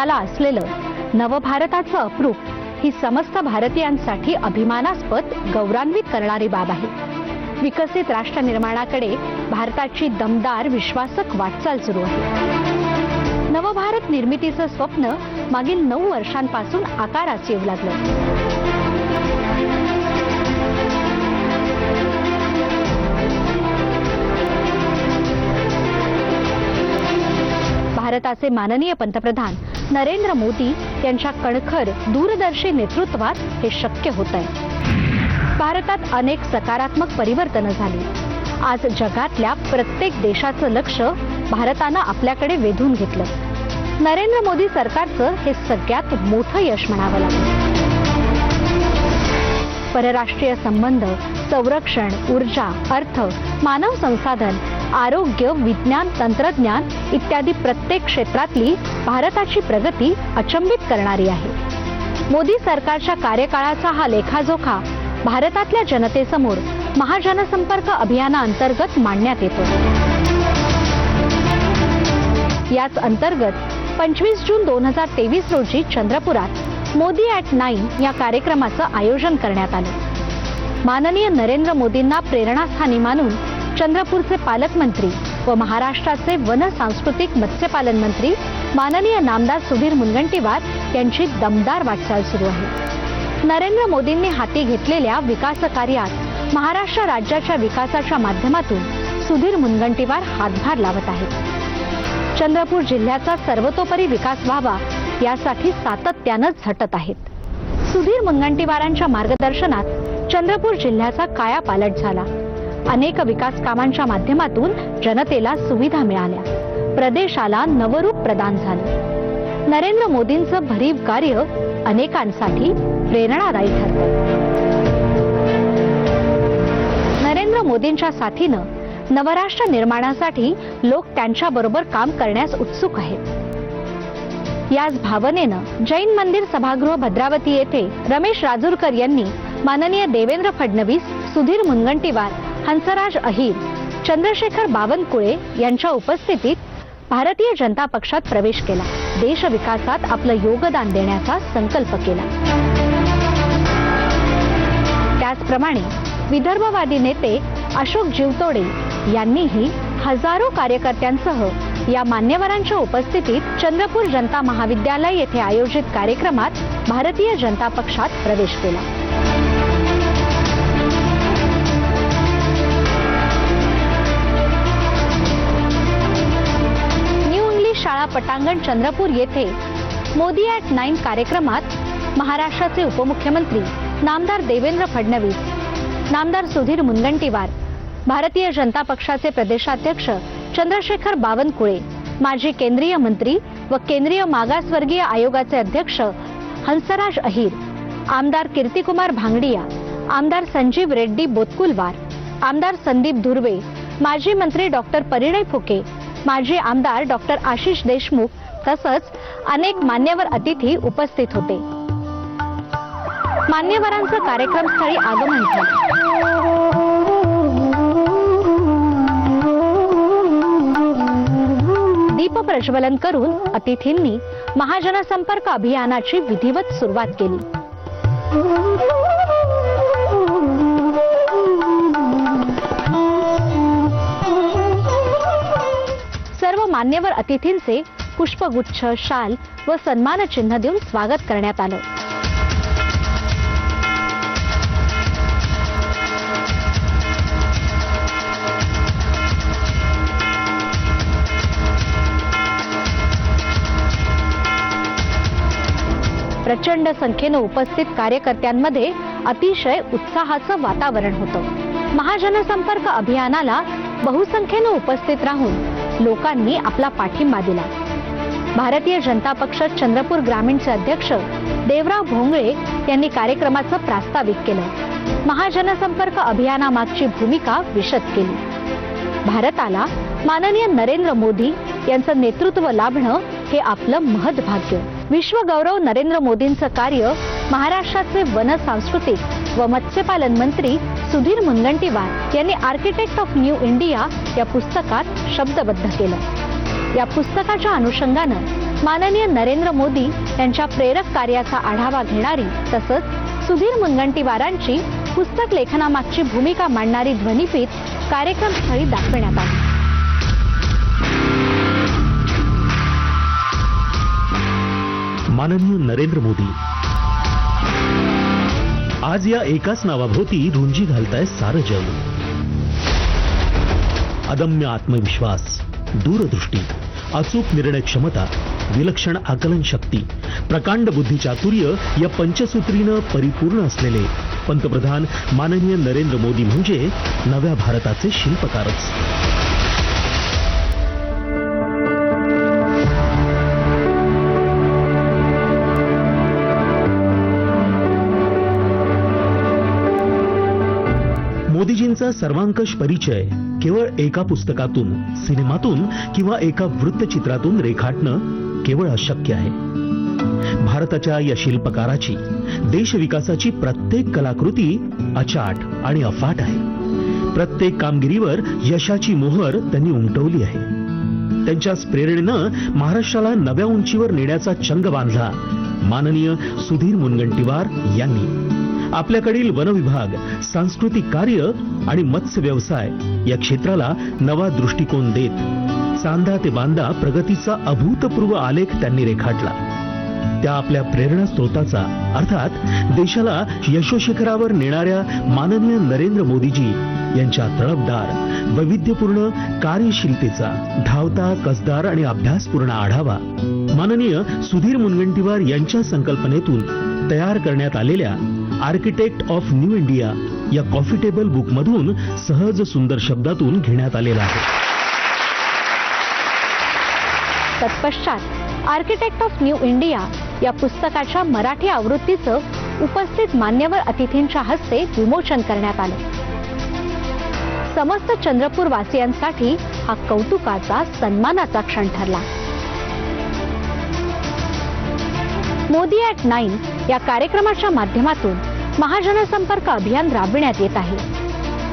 भारताला असलेलं नवभारताचं अप्रूप ही समस्त भारतीयांसाठी अभिमानास्पद गौरवान्वित करणारी बाब आहे. विकसित राष्ट्र निर्माणाकडे भारताची दमदार विश्वासक वाटचाल सुरू आहे. नवभारत निर्मितीचं स्वप्न मागील नऊ वर्षांपासून आकारास येऊ लागलं. भारताचे माननीय पंतप्रधान नरेंद्र मोदी यांच्या कणखर दूरदर्शी नेतृत्वात हे शक्य होत आहे. भारतात अनेक सकारात्मक परिवर्तनं झाली. आज जगातल्या प्रत्येक देशाचं लक्ष भारतानं आपल्याकडे वेधून घेतलं. नरेंद्र मोदी सरकारचं हे सगळ्यात मोठं यश म्हणावं लागलं. परराष्ट्रीय संबंध संरक्षण ऊर्जा अर्थ मानव संसाधन आरोग्य विज्ञान तंत्रज्ञान इत्यादी प्रत्येक क्षेत्रातली भारताची प्रगती अचंबित करणारी आहे. मोदी सरकारच्या कार्यकाळाचा हा लेखाजोखा भारतातल्या जनतेसमोर महाजनसंपर्क अभियानाअंतर्गत मांडण्यात येतो. याच अंतर्गत पंचवीस जून दोन हजार तेवीस रोजी चंद्रपुरात मोदी ॲट नाईन या कार्यक्रमाचं आयोजन करण्यात आलं. माननीय नरेंद्र मोदींना प्रेरणास्थानी मानून चंद्रपूरचे पालकमंत्री व महाराष्ट्राचे वन सांस्कृतिक मत्स्यपालन मंत्री माननीय नामदार सुधीर मुनगंटीवार यांची दमदार वाटचाल सुरू आहे. नरेंद्र मोदींनी हाती घेतलेल्या विकास कार्यात महाराष्ट्र राज्याच्या विकासाच्या माध्यमातून सुधीर मुनगंटीवार हातभार लावत आहेत. चंद्रपूर जिल्ह्याचा सर्वतोपरी विकास व्हावा यासाठी सातत्यानं झटत आहेत. सुधीर मुनगंटीवारांच्या मार्गदर्शनात चंद्रपूर जिल्ह्याचा कायापालट झाला. अनेक विकास कामांच्या माध्यमातून जनतेला सुविधा मिळाल्या. प्रदेशाला नवरूप प्रदान झालं. नरेंद्र मोदींचं भरीव कार्य अनेकांसाठी प्रेरणादायी ठरलं. नरेंद्र मोदींच्या साथीनं नवराष्ट्र निर्माणासाठी लोक त्यांच्याबरोबर काम करण्यास उत्सुक आहेत. याच भावनेनं जैन मंदिर सभागृह भद्रावती येथे रमेश राजूरकर यांनी माननीय देवेंद्र फडणवीस सुधीर मुनगंटीवार हंसराज अहिर चंद्रशेखर बावनकुळे यांच्या उपस्थितीत भारतीय जनता पक्षात प्रवेश केला. देश विकासात आपलं योगदान देण्याचा संकल्प केला. त्याचप्रमाणे विदर्भवादी नेते अशोक जीवतोडे यांनीही हजारो कार्यकर्त्यांसह या मान्यवरांच्या उपस्थितीत चंद्रपूर जनता महाविद्यालय येथे आयोजित कार्यक्रमात भारतीय जनता पक्षात प्रवेश केला. पटांगण चंद्रपूर येथे मोदी ॲट नाईन कार्यक्रमात महाराष्ट्राचे उपमुख्यमंत्री नामदार देवेंद्र फडणवीस नामदार सुधीर मुनगंटीवार भारतीय जनता पक्षाचे प्रदेशाध्यक्ष चंद्रशेखर बावनकुळे माजी केंद्रीय मंत्री व केंद्रीय मागासवर्गीय आयोगाचे अध्यक्ष हंसराज अहिर आमदार कीर्तिकुमार भांगडिया आमदार संजीव रेड्डी बोतकुलवार आमदार संदीप धुर्वे माजी मंत्री डॉक्टर परिणय फुके माजी आमदार डॉक्टर आशिष देशमुख तसंच अनेक मान्यवर अतिथी उपस्थित होते. मान्यवरांचं कार्यक्रमस्थळी आगमन झालं. दीप प्रज्वलन करून अतिथींनी महाजनसंपर्क अभियानाची विधिवत सुरुवात केली. मान्यवर अतिथींचे पुष्पगुच्छ शाल व सन्मानचिन्ह देऊन स्वागत करण्यात आलं. प्रचंड संख्येनं उपस्थित कार्यकर्त्यांमध्ये अतिशय उत्साहाचं वातावरण होतं. महाजनसंपर्क अभियानाला बहुसंख्येनं उपस्थित राहून लोकांनी आपला पाठिंबा दिला. भारतीय जनता पक्ष चंद्रपूर ग्रामीणचे अध्यक्ष देवराव भोंगळे यांनी कार्यक्रमाचं प्रास्ताविक केलं. महाजनसंपर्क अभियानामागची भूमिका विशद केली. भारताला माननीय नरेंद्र मोदी यांचं नेतृत्व लाभणं हे आपलं महद्भाग्य विश्वगौरव नरेंद्र मोदींचं कार्य महाराष्ट्राचे वन सांस्कृतिक व मत्स्यपालन मंत्री सुधीर मुनगंटीवार यांनी आर्किटेक्ट ऑफ न्यू इंडिया या पुस्तकात शब्दबद्ध केलं. या पुस्तकाच्या अनुषंगानं माननीय नरेंद्र मोदी यांच्या प्रेरक कार्याचा आढावा घेणारी तसंच सुधीर मुनगंटीवारांची पुस्तक लेखनामागची भूमिका मांडणारी ध्वनिफीत कार्यक्रमस्थळी दाखवण्यात आली. माननीय नरेंद्र मोदी आज या एकाच नावाभोवती रुंजी घालताय सारं जग. अदम्य आत्मविश्वास दूरदृष्टी अचूक निर्णय क्षमता विलक्षण आकलन शक्ती प्रकांड बुद्धी चातुर्य या पंचसूत्रीनं परिपूर्ण असलेले पंतप्रधान माननीय नरेंद्र मोदी म्हणजे नव्या भारताचे शिल्पकारच. मोदीजींचा सर्वांकष परिचय केवळ एका पुस्तकातून सिनेमातून किंवा एका वृत्तचित्रातून रेखाटणं केवळ अशक्य आहे. भारताच्या या शिल्पकाराची देशविकासाची प्रत्येक कलाकृती अचाट आणि अफाट आहे. प्रत्येक कामगिरीवर यशाची मोहर त्यांनी उमटवली आहे. त्यांच्याच प्रेरणेनं महाराष्ट्राला नव्या उंचीवर नेण्याचा चंग बांधला माननीय सुधीर मुनगंटीवार यांनी. आपल्याकडील वनविभाग सांस्कृतिक कार्य आणि मत्स्य व्यवसाय या क्षेत्राला नवा दृष्टिकोन देत चांदा ते बांदा प्रगतीचा अभूतपूर्व आलेख त्यांनी रेखाटला. त्या आपल्या प्रेरणा स्रोताचा अर्थात देशाला यशोशिखरावर नेणाऱ्या माननीय नरेंद्र मोदीजी यांच्या तळपदार वैविध्यपूर्ण कार्यशीलतेचा धावता कसदार आणि अभ्यासपूर्ण आढावा माननीय सुधीर मुनगंटीवार यांच्या संकल्पनेतून तयार करण्यात आलेल्या आर्किटेक्ट ऑफ न्यू इंडिया या कॉफी टेबल बुकमधून सहज सुंदर शब्दातून घेण्यात आलेला आहे. तत्पश्चात आर्किटेक्ट ऑफ न्यू इंडिया या पुस्तकाच्या मराठी आवृत्तीचं उपस्थित मान्यवर अतिथींच्या हस्ते विमोचन करण्यात आलं. समस्त चंद्रपूर वासियांसाठी हा कौतुकाचा सन्मानाचा क्षण ठरला. मोदी ॲट नाईन या कार्यक्रमाच्या माध्यमातून महाजनसंपर्क अभियान राबविण्यात येत आहे.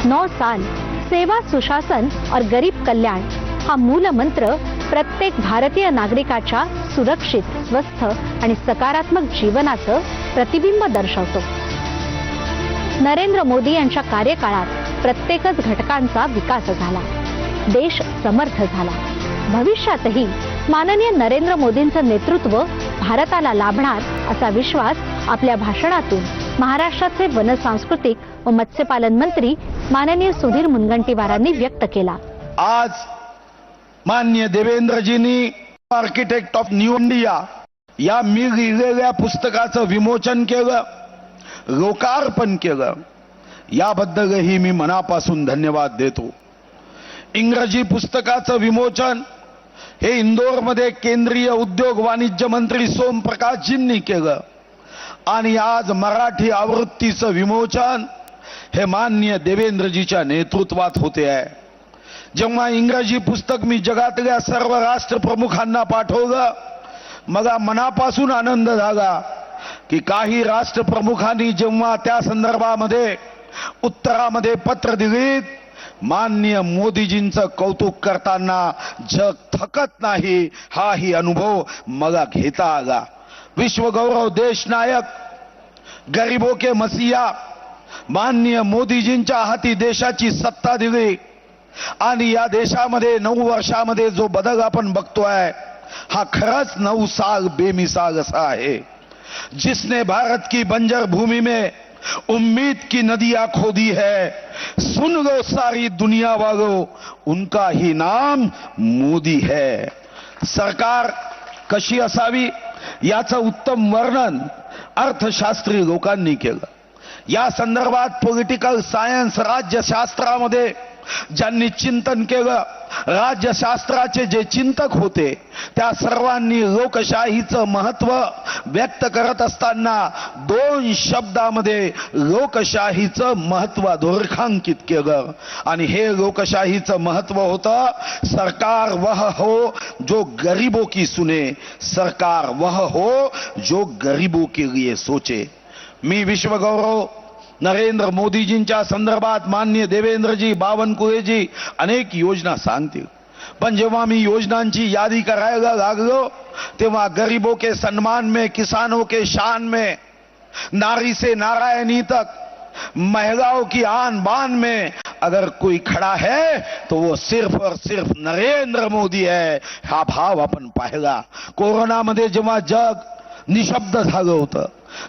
नौ साल सेवा सुशासन और गरीब कल्याण हा मूल मंत्र प्रत्येक भारतीय नागरिकाच्या सुरक्षित स्वस्थ आणि सकारात्मक जीवनाचं प्रतिबिंब दर्शवतो. नरेंद्र मोदी यांच्या कार्यकाळात प्रत्येकच घटकांचा विकास झाला. देश समर्थ झाला. भविष्यातही माननीय नरेंद्र मोदींचं नेतृत्व भारताला लाभणार असा विश्वास आपल्या भाषणातून महाराष्ट्राचे वन सांस्कृतिक व मत्स्यपालन मंत्री माननीय सुधीर मुनगंटीवारांनी व्यक्त केला. आज मान्य देवेंद्रजींनी आर्किटेक्ट ऑफ न्यू इंडिया या मी लिहिलेल्या पुस्तकाचं विमोचन केलं लोकार्पण केलं. याबद्दलही मी मनापासून धन्यवाद देतो. इंग्रजी पुस्तकाचं विमोचन हे इंदोरमध्ये केंद्रीय उद्योग वाणिज्य मंत्री सोम प्रकाशजींनी केलं. आणि आज मराठी आवृत्तीचं विमोचन हे मान्य देवेंद्रजीच्या नेतृत्वात होते आहे. जेव्हा इंग्रजी पुस्तक मी जगातल्या सर्व राष्ट्रप्रमुखांना पाठवलं मला मनापासून आनंद झाला की काही राष्ट्रप्रमुखांनी जेव्हा त्या संदर्भामध्ये उत्तरामध्ये पत्र दिलीत मान्य मोदीजींचं कौतुक करताना जग थकत नाही हाही अनुभव मला घेता आला. विश्वगौरव देश नायक गरीबो के मसिया मान्य मोदीजींच्या हाती देशाची सत्ता दिली. आणि या देशामध्ये, नऊ वर्षामध्ये जो बदल आपण बघतोय, हा खरंच नऊ साल बेमिसाल असा आहे. जिसने भारत की बंजर भूमि में उम्मीद की नदियाँ खोदी है, सुन लो सारी दुनिया वालों, उनका ही नाम मोदी है. सरकार कशी असावी? याचं उत्तम वर्णन अर्थशास्त्री लोकांनी केलं. या संदर्भात पॉलिटिकल सायन्स राज्यशास्त्रामध्ये ज्यांनी चिंतन केलं राज्यशास्त्राचे जे चिंतक होते त्या सर्वांनी लोकशाहीचं महत्त्व व्यक्त करत असताना दोन शब्दामध्ये लोकशाहीचं महत्त्व अधोरेखांकित केलं. आणि हे लोकशाहीचं महत्त्व होतं सरकार वह हो जो गरीबों की सुने. सरकार वह हो जो गरीबों के लिए सोचे. मी विश्वगौरव नरेंद्र मोदीजींच्या संदर्भात मान्य देवेंद्रजी बावनकुळेजी अनेक योजना सांगतील. पण जेव्हा मी योजनांची यादी करायला लागलो गरीबों के सम्मान में, किसानों के शान में, नारी से नारायणी तक महिलाओं की आन बान में अगर कोई खडा है तो वो सिर्फ़ और सिर्फ़ नरेंद्र मोदी है। हा भाव अपन आपण पाहिला. कोरोनामध्ये जेव्हा जग निशब्द होतं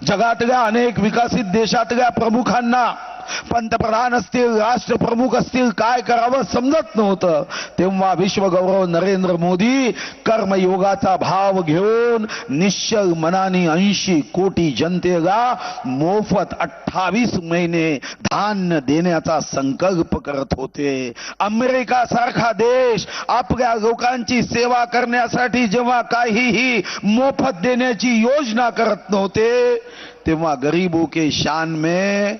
जगातल्या अनेक विकसित देशातल्या प्रमुखांना पंतप्रधान असतील राष्ट्रप्रमुख असतील काय करावं समजत नव्हतं. तेव्हा विश्वगौरव नरेंद्र मोदी कर्मयोगाचा भाव घेऊन निश्चल मनाने ऐंशी कोटी जनतेला मोफत अठ्ठावीस महिने धान्य देण्याचा संकल्प करत होते. अमेरिका सारखा देश आपल्या लोकांची सेवा करण्यासाठी जेव्हा काहीही मोफत देण्याची योजना करत नव्हते तेव्हा गरीबों के शान में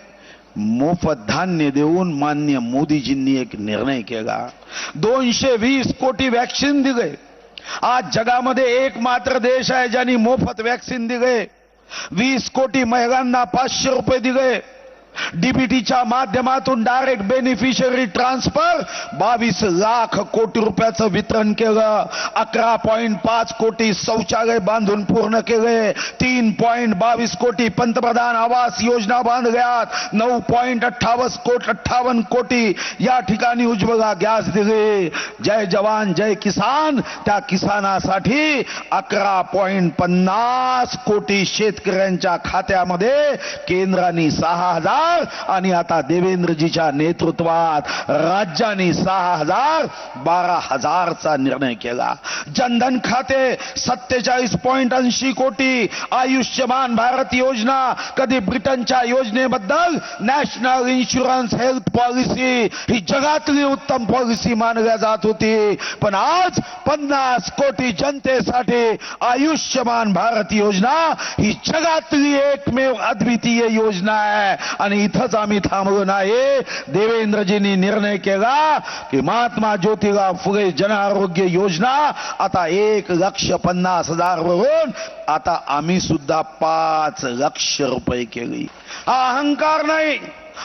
मोफत धान्य देऊन मान्य मोदीजींनी एक निर्णय केला. दोनशे वीस कोटी वॅक्सिन दिले. आज जगामध्ये एक मात्र देश आहे ज्यांनी मोफत वॅक्सिन दिले. वीस कोटी महिलांना पाचशे रुपये दिले. डीबीटीच्या माध्यमातून डायरेक्ट बेनिफिशरी ट्रान्सफर बावीस लाख कोटी रुपयाचं वितरण केलं. अकरा पॉईंट पाच कोटी शौचालय बांधून पूर्ण केले. तीन पॉईंट बावीस कोटी पंतप्रधान आवास योजना बांधल्यात. नऊ पॉईंट अठ्ठावन्न कोट अठ्ठावन्न कोटी या ठिकाणी उज्ज्वला गॅस दिले. जय जवान जय किसान. त्या किसानासाठी अकरा पॉईंट पन्नास कोटी शेतकऱ्यांच्या खात्यामध्ये केंद्राने सहा हजार हजार आणि आता देवेंद्रजीच्या नेतृत्वात राज्याने सहा हजार बारा हजारचा निर्णय केला. जनधन खाते सत्तेचाळीस पॉईंट ऐंशी कोटी आयुष्यमान भारत योजना कधी ब्रिटनच्या योजनेबद्दल नॅशनल इन्शुरन्स हेल्थ पॉलिसी ही जगातली उत्तम पॉलिसी मानल्या जात होती. पण आज पन्नास कोटी जनतेसाठी आयुष्यमान भारत योजना ही जगातली एकमेव अद्वितीय योजना आहे. आणि इथंच आम्ही थांबलो नाही. देवेंद्रजींनी निर्णय केला की महात्मा ज्योतिराव फुले जन आरोग्य योजना आता एक लक्ष पन्नास हजार वरून आता आम्ही सुद्धा पाच लक्ष रुपये केली. हा अहंकार नाही.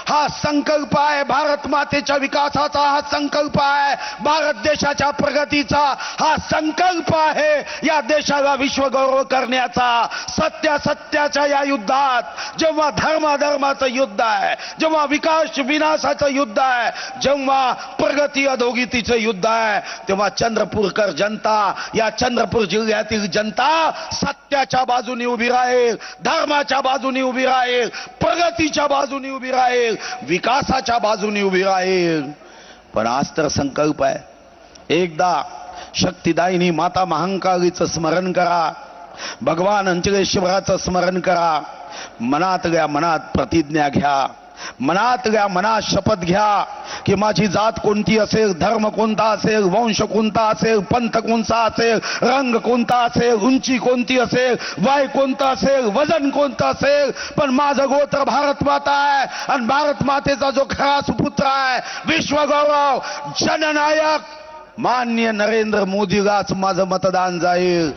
हा संकल्प आहे भारत मातेच्या विकासाचा हा संकल्प आहे भारत देशाच्या प्रगतीचा. हा संकल्प आहे या देशाला विश्वगौरव करण्याचा. सत्या सत्याच्या या युद्धात जेव्हा धर्माधर्माचं युद्ध आहे जेव्हा विकास विनाशाचं युद्ध आहे जेव्हा प्रगती अधोगतीचं युद्ध आहे तेव्हा चंद्रपूरकर जनता या चंद्रपूर जिल्ह्यातील जनता सत्याच्या बाजूने उभी राहील धर्माच्या बाजूने उभी राहील प्रगतीच्या बाजूने उभी राहील. विकासाच्या बाजूने उभी आहे पण आज तर संकल्प आहे. एकदा शक्तिदायिनी माता महांकाळीचं स्मरण करा. भगवान अंचलेश्वराचं स्मरण करा. मनातल्या मनात प्रतिज्ञा घ्या. मनातल्या मनात शपथ घ्या. की माझी जात कोणती असेल धर्म कोणता असेल वंश कोणता असेल पंथ कोणता असेल रंग कोणता असेल उंची कोणती असेल वय कोणतं असेल वजन कोणतं असेल पण माझं गोत्र भारत माता आहे आणि भारत मातेचा जो खरा सुपुत्र आहे विश्वगौरव जननायक मान्य नरेंद्र मोदीलाच माझं मतदान जाईल.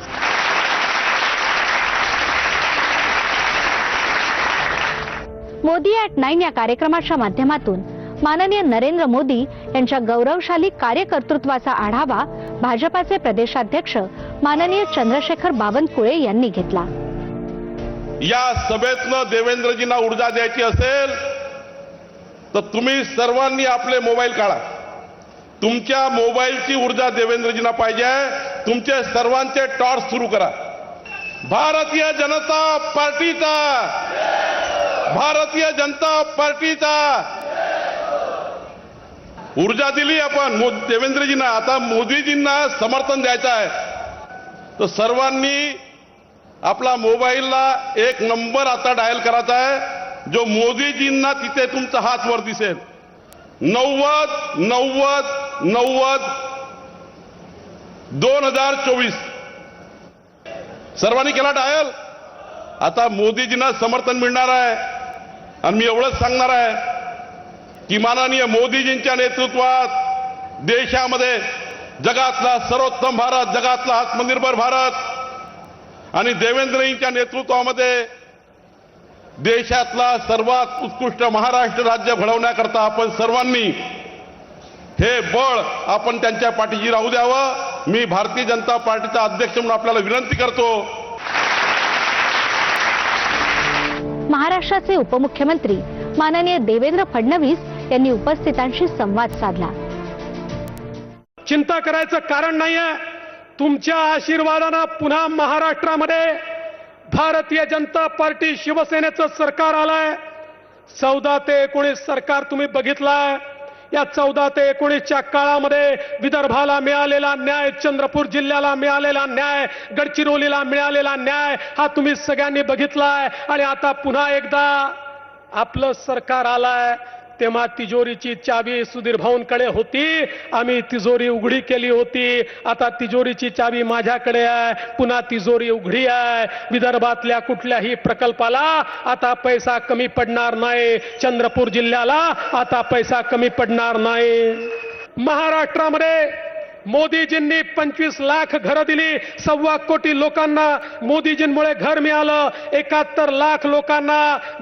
मोदी ॲट नाईन या कार्यक्रमाच्या माध्यमातून माननीय नरेंद्र मोदी यांच्या गौरवशाली कार्यकर्तृत्वाचा आढावा भाजपाचे प्रदेशाध्यक्ष माननीय चंद्रशेखर बावनकुळे यांनी घेतला. या सभेतनं देवेंद्रजींना ऊर्जा द्यायची असेल तर तुम्ही सर्वांनी आपले मोबाईल काढा. तुमच्या मोबाईलची ऊर्जा देवेंद्रजींना पाहिजे तुमचे सर्वांचे टॉर्च सुरू करा. भारतीय जनता पार्टीचा. भारतीय जनता पार्टीचा. ऊर्जा दिली आपण. मो- देवेंद्रजींना आता मोदीजींना समर्थन द्यायचं आहे. तर सर्वांनी आपला मोबाईलला एक नंबर आता डायल करायचा आहे. जो मोदीजींना तिथे तुमचा हात वर दिसेल. नव्वद नव्वद नव्वद दोन हजार चोवीस. सर्वांनी केला डायल? आता मोदीजींना समर्थन मिळणार आहे. आणि मी एवढंच सांगणार आहे. की माननीय मोदीजींच्या नेतृत्वात देशामध्ये जगातला सर्वोत्तम भारत जगातला आत्मनिर्भर भारत आणि देवेंद्रजींच्या नेतृत्वामध्ये देशातला सर्वात उत्कृष्ट महाराष्ट्र राज्य घडवण्याकरता आपण सर्वांनी हे बळ आपण त्यांच्या पाठीशी राहू द्यावं. मी भारतीय जनता पार्टीचा अध्यक्ष म्हणून आपल्याला विनंती करतो. महाराष्ट्राचे उपमुख्यमंत्री माननीय देवेंद्र फडणवीस यांनी उपस्थितांशी संवाद साधला. चिंता करायचं कारण नाहीये. तुमच्या आशीर्वादानं पुन्हा महाराष्ट्रामध्ये भारतीय जनता पार्टी शिवसेनेचं सरकार आलंय. चौदा ते एकोणीस सरकार तुम्ही बघितलाय. या चौदा ते एकोणीसच्या काळामध्ये विदर्भाला मिळालेला न्याय चंद्रपूर जिल्ह्याला मिळालेला न्याय गडचिरोलीला मिळालेला न्याय हा तुम्ही सगळ्यांनी बघितलाय. आणि आता पुन्हा एकदा आपलं सरकार आलाय. तेव्हा तिजोरीची चावी सुधीर भाऊंकडे होती. आम्ही तिजोरी उघडी केली होती. आता तिजोरीची चावी माझ्याकडे आहे. पुन्हा तिजोरी उघडी आहे. विदर्भातल्या कुठल्याही प्रकल्पाला आता पैसा कमी पडणार नाही. चंद्रपूर जिल्ह्याला आता पैसा कमी पडणार नाही. महाराष्ट्रामध्ये मोदीजींनी पंचवीस लाख घरं दिली. सव्वा कोटी लोकांना मोदीजींमुळे घर मिळालं. एकाहत्तर लाख लोकांना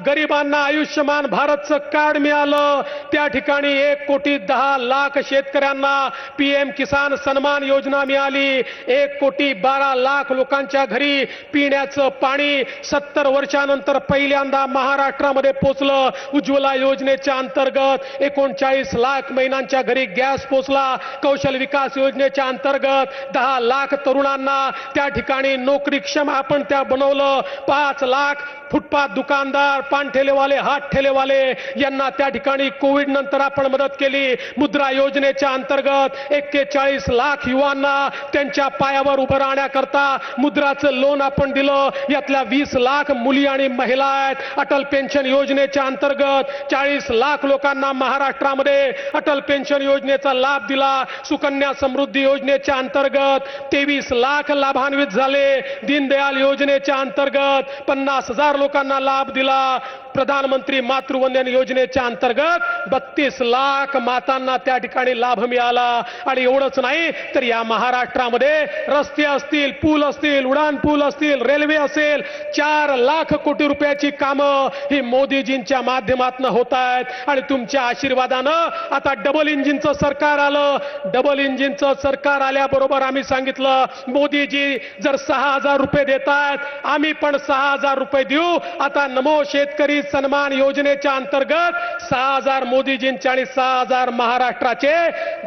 गरिबांना आयुष्यमान भारतचं कार्ड मिळालं. त्या ठिकाणी एक कोटी दहा लाख शेतकऱ्यांना पीएम किसान सन्मान योजना मिळाली. एक कोटी बारा लाख लोकांच्या घरी पिण्याचं पाणी सत्तर वर्षानंतर पहिल्यांदा महाराष्ट्रामध्ये पोचलं. उज्ज्वला योजनेच्या अंतर्गत एकोणचाळीस लाख महिलांच्या घरी गॅस पोचला. कौशल विकास योजना योजनेच्या अंतर्गत दहा लाख तरुणांना त्या ठिकाणी नोकरीक्षम आपण त्या बनवलं. पाच लाख फुटपाथ दुकानदार पानठेलेवाले हात ठेलेवाले यांना त्या ठिकाणी कोविड नंतर आपण मदत केली. मुद्रा योजनेच्या अंतर्गत एक्केचाळीस लाख युवांना त्यांच्या पायावर उभं राहण्याकरता मुद्राचं लोन आपण दिलं. यातल्या वीस लाख मुली आणि महिला आहेत. अटल पेन्शन योजनेच्या अंतर्गत चाळीस लाख लोकांना महाराष्ट्रामध्ये अटल पेन्शन योजनेचा लाभ दिला. सुकन्या समृद्धी योजनेच्या अंतर्गत तेवीस लाख लाभान्वित झाले. दीनदयाल योजनेच्या अंतर्गत पन्नास हजार लोकांना लाभ दिला. प्रधानमंत्री मातृवंदन योजनेच्या अंतर्गत बत्तीस लाख मातांना त्या ठिकाणी लाभ मिळाला. आणि एवढंच नाही तर या महाराष्ट्रामध्ये रस्ते असतील पूल असतील उडान पूल असतील रेल्वे असेल चार लाख कोटी रुपयाची कामं ही मोदीजींच्या माध्यमातून होत आहेत. आणि तुमच्या आशीर्वादानं आता डबल इंजिनचं सरकार आलं. डबल इंजिनचं सरकार आल्याबरोबर आम्ही सांगितलं मोदीजी जर सहा हजार रुपये देत आम्ही पण सहा हजार रुपये देऊ. आता नमो शेतकरी सन्मान योजनेच्या अंतर्गत सहा हजार मोदीजींचे आणि सहा हजार महाराष्ट्राचे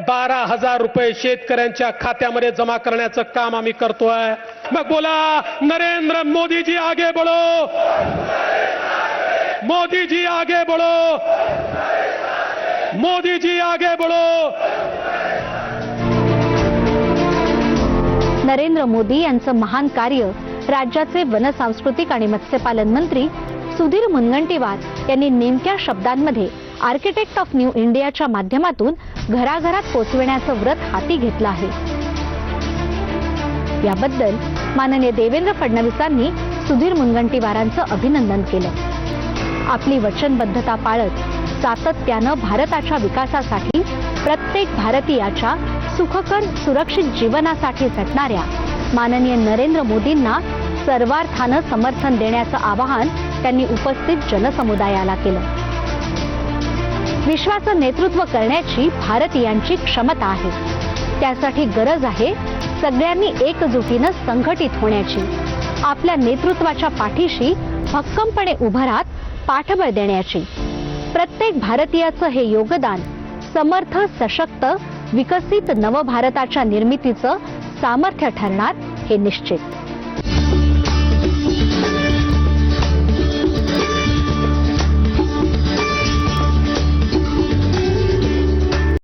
बारा हजार रुपये शेतकऱ्यांच्या खात्यामध्ये जमा करण्याचं काम आम्ही करतोय. मग बोला नरेंद्र मोदीजी आगे बढो मोदीजी आगे बळो मोदीजी आगे बढो नरेंद्र मोदी यांचं महान कार्य राज्याचे वन सांस्कृतिक आणि मत्स्यपालन मंत्री सुधीर मुनगंटीवार यांनी नेमक्या शब्दांमध्ये आर्किटेक्ट ऑफ न्यू इंडियाच्या माध्यमातून घराघरात पोचविण्याचं व्रत हाती घेतलं आहे. याबद्दल माननीय देवेंद्र फडणवीसांनी सुधीर मुनगंटीवारांचं अभिनंदन केलं. आपली वचनबद्धता पाळत सातत्यानं भारताच्या विकासासाठी प्रत्येक भारतीयाच्या सुखकर सुरक्षित जीवनासाठी झटणाऱ्या माननीय नरेंद्र मोदींना सर्वार्थानं समर्थन देण्याचं आवाहन त्यांनी उपस्थित जनसमुदायाला केलं. विश्वाचं नेतृत्व करण्याची भारतीयांची क्षमता आहे. त्यासाठी गरज आहे सगळ्यांनी एकजुटीनं संघटित होण्याची. आपल्या नेतृत्वाच्या पाठीशी भक्कमपणे उभं राहत पाठबळ देण्याची. प्रत्येक भारतीयाचं हे योगदान समर्थ सशक्त विकसित नवभारताच्या निर्मितीचं सामर्थ्य ठरणार हे निश्चित.